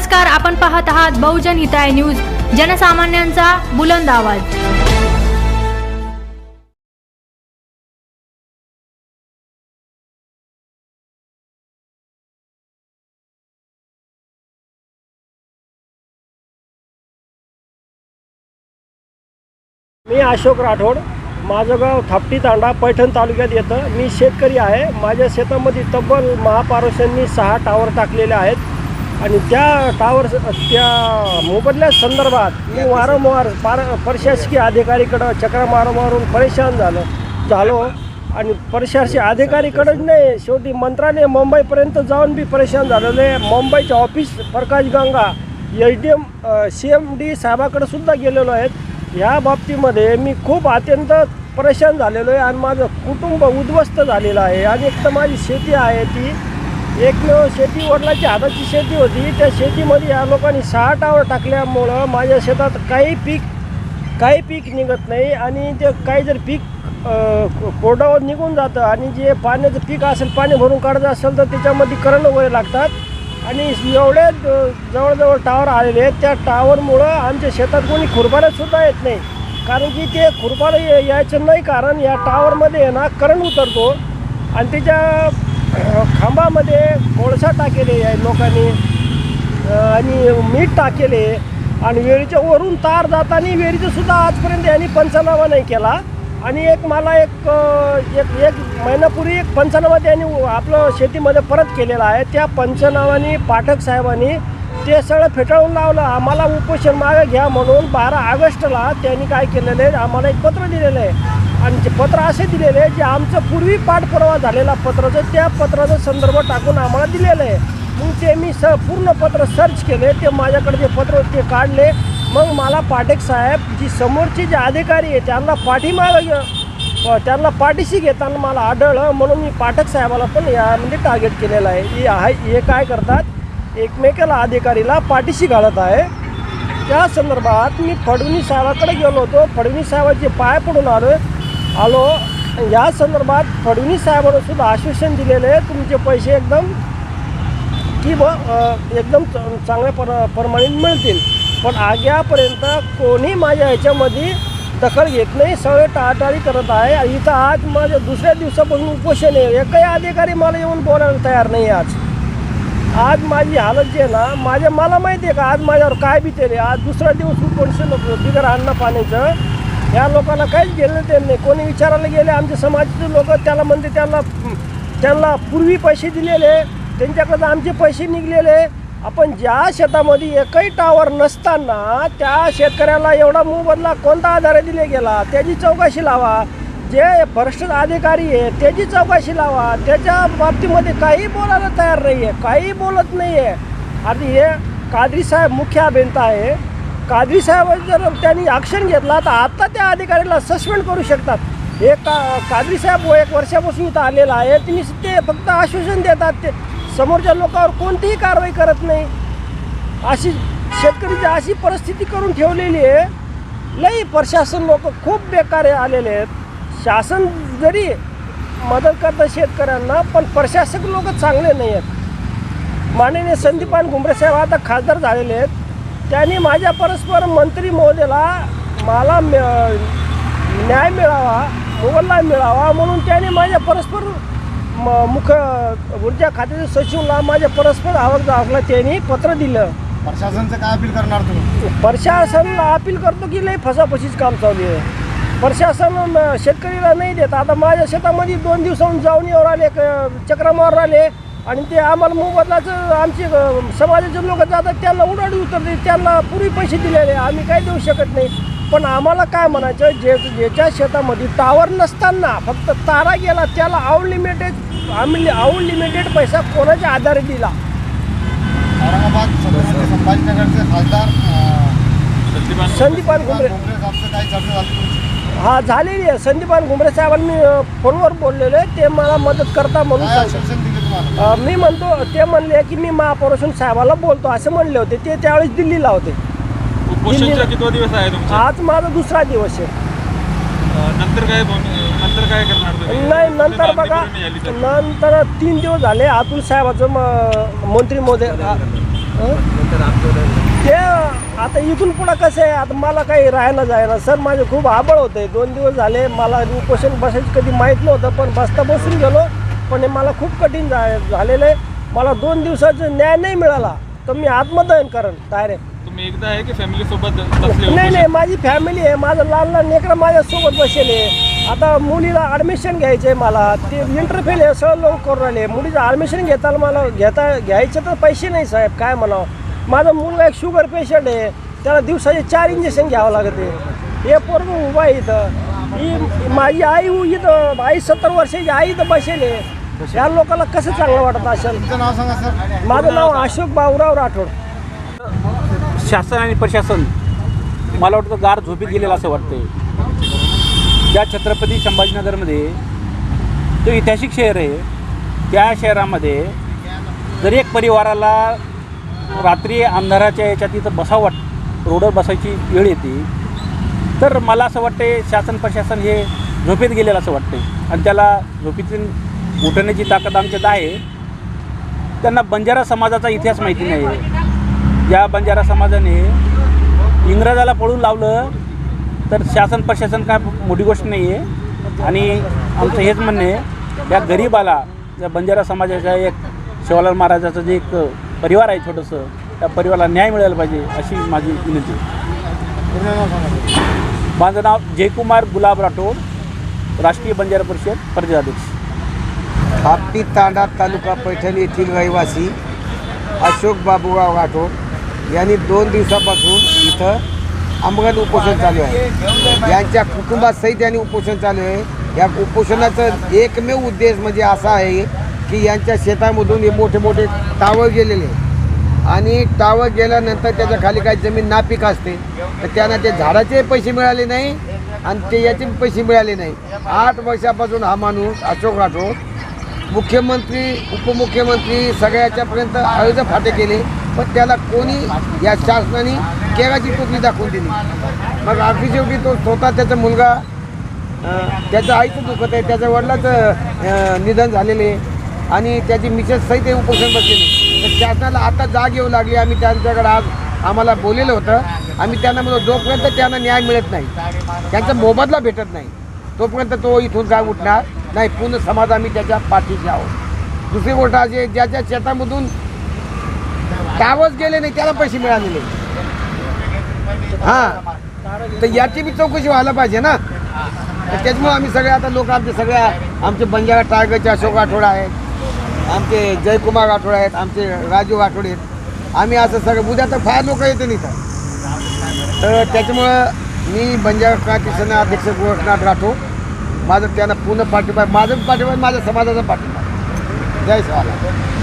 नमस्कार आपण पाहत आहात बहुजन हिताय न्यूज जनसामान्यांचा बुलंद आवाज. मी अशोक राठोड माझं गाव थापटी तांडा पैठण तालुक्यात येतं. मी शेतकरी आहे. माझ्या शेतामध्ये तब्बल महापारोशांनी सहा टावर टाकलेले आहेत. आणि त्या टावर त्या मोबदल्या संदर्भात मी वारंवार पार प्रशासकीय अधिकारीकडं चक्रा मारून मारून परेशान झालं झालो. आणि प्रशासकीय अधिकारीकडंच नाही शेवटी मंत्रालय मुंबईपर्यंत जाऊन बी परेशान झालेलं आहे. मुंबईच्या office Prakash Ganga H D M C M D साहेबाकडे सुद्धा गेलेलो आहेत. ह्या बाबतीमध्ये मी खूप अत्यंत परेशान झालेलो आहे आणि माझं कुटुंब उद्ध्वस्त झालेलं आहे. आणि एक तर माझी शेती आहे ती एक शेती वडिलांची हाताची शेती होती. त्या शेतीमध्ये या लोकांनी सहा टावर टाकल्यामुळं माझ्या शेतात काही पीक काही पीक निघत नाही आणि ते काही जर पीक कोरडावर निघून जातं आणि जे पाण्याचं पीक असेल पाणी भरून काढायचं असेल तर त्याच्यामध्ये करंट वगैरे लागतात. आणि एवढे ज- जवळजवळ टावर आलेले आहेत. त्या टावरमुळं आमच्या शेतात कोणी खुरपायला येत नाही. कारण की ते खुरपायला यायचं नाही कारण या टावरमध्ये आहे ना करंट उतरतो. आणि त्याच्या खांबामध्ये कोळसा टाकेले आहे लोकांनी आणि मीठ टाकेले आणि वेळीच्या वरून तार जाताना वेळीचं सुद्धा आजपर्यंत यांनी पंचनामा नाही केला. आणि एक मला एक एक एक महिन्यापूर्वी एक पंचनामा त्यांनी आपलं शेतीमध्ये परत केलेला आहे. त्या पंचनामाने पाठक साहेबांनी ते सगळं फेटाळून लावलं. आम्हाला उपोषण मागे घ्या म्हणून बारा ऑगस्टला त्यांनी काय केलेलं आहे आम्हाला एक पत्र दिलेलं आहे. आणि पत्र असे दिलेले आहे जे आमचं पूर्वी पाठपुरावा झालेला पत्राचं त्या पत्राचं संदर्भ टाकून आम्हाला दिलेलं आहे. मग ते मी स पूर्ण पत्र सर्च केले ते माझ्याकडे जे पत्र ते काढले. मग मला पाठक साहेब जी समोरचे जे अधिकारी आहे त्यांना पाठीमाग त्यांना पाठीशी घेताना मला आढळलं. म्हणून मी पाठक साहेबाला पण यामध्ये म्हणजे टार्गेट केलेलं आहे. हे आहे हे काय करतात? एकमेकाला अधिकारीला पाठीशी घालत आहे. त्या संदर्भात मी फडणवीस साहेबाकडे गेलो होतो. फडणवीस साहेबांचे पाय पडून आलो. आलो. या संदर्भात फडणवीस साहेबांना सुद्धा आश्वासन दिलेले आहे. तुमचे पैसे एकदम की ब एकदम च- चांगल्या पर प्रमाणात मिळतील. पण आग्यापर्यंत कोणी माझ्या ह्याच्यामध्ये दखल घेत नाही. सगळे टाळाटाळी करत आहे. इथं आज माझ्या दुसऱ्या दिवसापासून उपोषण आहे. एकही अधिकारी मला येऊन बोलायला तयार नाही आज. आज माझी हालत जी आहे ना माझ्या मला माहिती आहे का आज माझ्यावर काय बितेल आहे आज दुसरा दिवस उपोषण बिगर अन्न पाण्याचं. या लोकांना काहीच गेलं ते नाही. कोणी विचारायला गेले आमचे समाजाचे लोक त्याला म्हणते त्यांना त्यांना पूर्वी पैसे दिलेले त्यांच्याकडं आमचे पैसे निघलेले. आपण ज्या शेतामध्ये एकही टावर नसताना त्या शेतकऱ्याला एवढा मोबदला कोणता आधारे दिले गेला? त्याची चौकशी लावा. जे भ्रष्ट अधिकारी आहे त्याची चौकशी लावा. त्याच्या बाबतीमध्ये काही बोलायला तयार नाही आहे काही बोलत नाही आहे आणि हे कादरी साहेब मुख्य अभियंता आहे. कादरी साहेब जर त्यांनी ॲक्शन घेतला तर आता त्या अधिकाऱ्याला सस्पेंड करू शकतात. हे का कादरी साहेब एक वर्षापासून इथं आलेला आहे. तुम्ही ते फक्त आश्वासन देतात ते. समोरच्या लोकांवर कोणतीही कारवाई करत नाही. अशी शेतकरीची अशी परिस्थिती करून ठेवलेली आहे. लई प्रशासन लोक खूप बेकार आलेले आहेत. शासन जरी मदत करतं शेतकऱ्यांना पण प्रशासक लोक चांगले नाही आहेत. माननीय संदीपान घुमरे साहेब आता खासदार झालेले आहेत. त्यांनी माझ्या परस्पर मंत्री महोदयाला मला न्याय मिळावा मोबदला मिळावा म्हणून त्यांनी माझ्या परस्पर म- मुख ऊर्जा खात्याच्या सचिवला माझ्या परस्पर आवक दाखला त्यांनी पत्र दिलं. प्रशासनचं काय अपील करणार तुम्ही? प्रशासनाला अपील करतो की लई फसाफसीच काम चालू आहे. प्रशासन शेतकरीला नाही देत. आता माझ्या शेतामध्ये दोन दिवसाहून जाऊन येऊन आले क- चक्रा मारून आले. आणि ते आम्हाला मोबदलाचं आमचे समाजाचे लोक जातात त्यांना उडाडी उतरते त्यांना पूर्वी पैसे दिलेले आम्ही काय देऊ शकत नाही. पण आम्हाला काय म्हणायचं जे ज्याच्या शेतामध्ये टावर नसताना फक्त तारा गेला त्याला अनलिमिटेड आम्ही अनलिमिटेड पैसा कोणाच्या आधारे दिला? औरंगाबाद संभाजीनगरचे खासदार संदीपान घुमरे. काही हा झालेली आहे. संदीपान घुमरे साहेबांनी फोनवर बोललेले ते मला मदत करता म्हणून अ, मी म्हणतो ते म्हणले की मी महापौरशन साहेबाला बोलतो असे म्हणले होते. ते त्यावेळेस दिल्लीला होते. उपोषणचा कितवा दिवस आहे तुमचा? आज माझा दुसरा दिवस आहे. अं, नंतर काय बोल- नंतर काय करणार तुम्ही? नाही नंतर मागणी बघा पूर्ण नाही झाली तर? नंतर तीन दिवस झाले अतुल साहेबाचं म- मंत्री महोदय अ, ते आता इथून पुढं कसं आहे? आता मला काही राहायला जायला सर माझे खूप आबळ होते. दोन दिवस झाले मला उपोषण बसायचं कधी माहीत नव्हतं पण बसता बसून गेलो. पण हे मला खूप कठीण झा झालेलं आहे. मला दोन दिवसाचा न्याय नाही मिळाला तर मी आत्मदहन करेन डायरेक्ट तुम्ही एकदा आहे की फॅमिली सोबत नाही नाही? माझी फॅमिली आहे. माझं लहान लहान लेकरं माझ्यासोबत बसेल आहे. आता मुलीला ॲडमिशन घ्यायचं आहे मला. ते इंटरफेल आहे सगळं लोक करून राहिले. मुलीचं ॲडमिशन घेताना मला घेता घ्यायचे तर पैसे नाही साहेब काय म्हणावं. माझा मुलगा एक शुगर पेशंट आहे. त्याला दिवसाचे चार इंजेक्शन घ्यावं लागते. हे पोरग उभा आहे इथं. ही माझी आई इथं आई सत्तर वर्षाची आई इथं बसेल आहे. या लोकांना कसं चांगलं वाटत असेल? तुमचं नाव सांगा सर. माझं नाव अशोक बाबुराव राठोड. शासन आणि प्रशासन मला वाटतं गार झोपीत गेलेलं असं वाटतंय. ज्या छत्रपती संभाजीनगरमध्ये तो ऐतिहासिक शहर आहे त्या शहरामध्ये जर एक परिवाराला रात्री अंधाराच्या याच्यात इथं बसावं वाट रोडवर बसायची वेळ येते तर मला असं वाटते शासन प्रशासन हे झोपेत गेलेलं असं वाटते आणि त्याला झोपेतून उठवण्याची ताकद आमच्यात आहे त्यांना बंजारा समाजाचा इतिहास माहिती नाही. आहे या बंजारा समाजाने इंग्रजाला पळून लावलं तर शासन प्रशासन काय मोठी गोष्ट नाही आहे आणि आमचं हेच म्हणणे या गरीबाला या बंजारा समाजाच्या एक शिवालाल महाराजाचं जे एक परिवार आहे छोटंसं त्या परिवाराला न्याय मिळायला पाहिजे अशी माझी विनंती. माझं नाव जयकुमार गुलाब राठोड राष्ट्रीय बंजारा परिषद प्रदेशाध्यक्ष हापी तांडा तालुका पैठण येथील रहिवासी अशोक बाबूराव राठोड यांनी दोन दिवसापासून इथं आमरण उपोषण चालू आहे. यांच्या कुटुंबासहित यांनी उपोषण चालू आहे. या उपोषणाचं एकमेव उद्देश म्हणजे असा आहे की यांच्या शेतामधून हे मोठे मोठे टावर गेलेले आहे. आणि टावर गेल्यानंतर त्याच्याखाली काही जमीन नापीक असते. तर त्यांना ते झाडाचे पैसे मिळाले नाही आणि ते याचे पैसे मिळाले नाही. आठ वर्षापासून हा माणूस अशोक राठोड मुख्यमंत्री उपमुख्यमंत्री सगळ्याच्यापर्यंत अर्ज फाटे केले पण त्याला कोणी या शासनाने केराची टोपली दाखवून दिली. मग अगदी शेवटी तो स्वतः त्याचा मुलगा त्याचं आईचं दुखत आहे त्याच्या वडिलाचं निधन झालेले आणि त्याची मिसेस सहित हे उपोषण बसलेली तर शासनाला आता जाग येऊ लागली आम्ही त्यांच्याकडे आज आम्हाला बोललेलं होतं. आम्ही त्यांना म्हणतो जोपर्यंत त्यांना न्याय मिळत नाही त्यांचा मोबदला भेटत नाही तोपर्यंत तो इथून जाग उठणार. नाही पूर्ण समाज आम्ही त्याच्या पाठीशी आहोत. दुसरी गोष्ट अशी ज्याच्या शेतामधून टावच गेले नाही त्याला पैसे मिळाले नाही हां तर याची बी चौकशी व्हायला पाहिजे ना. तर त्याच्यामुळे आम्ही सगळे आता लोक आमचे सगळ्या आमचे बंजारा टायगरचे अशोक आठवडा आहेत आमचे जयकुमार आठवडे आहेत आमचे राजू आठवडे आहेत. आम्ही असं सगळं उद्या तर फार लोक येते नाही तर त्याच्यामुळं मी बंजारा क्रांती सेना अध्यक्ष गोरखनाथ राठोड माझं त्यांना पूर्ण पाठिंबा माझं पाठिंबा माझ्या समाजाचा पाठिंबा जय शिवाला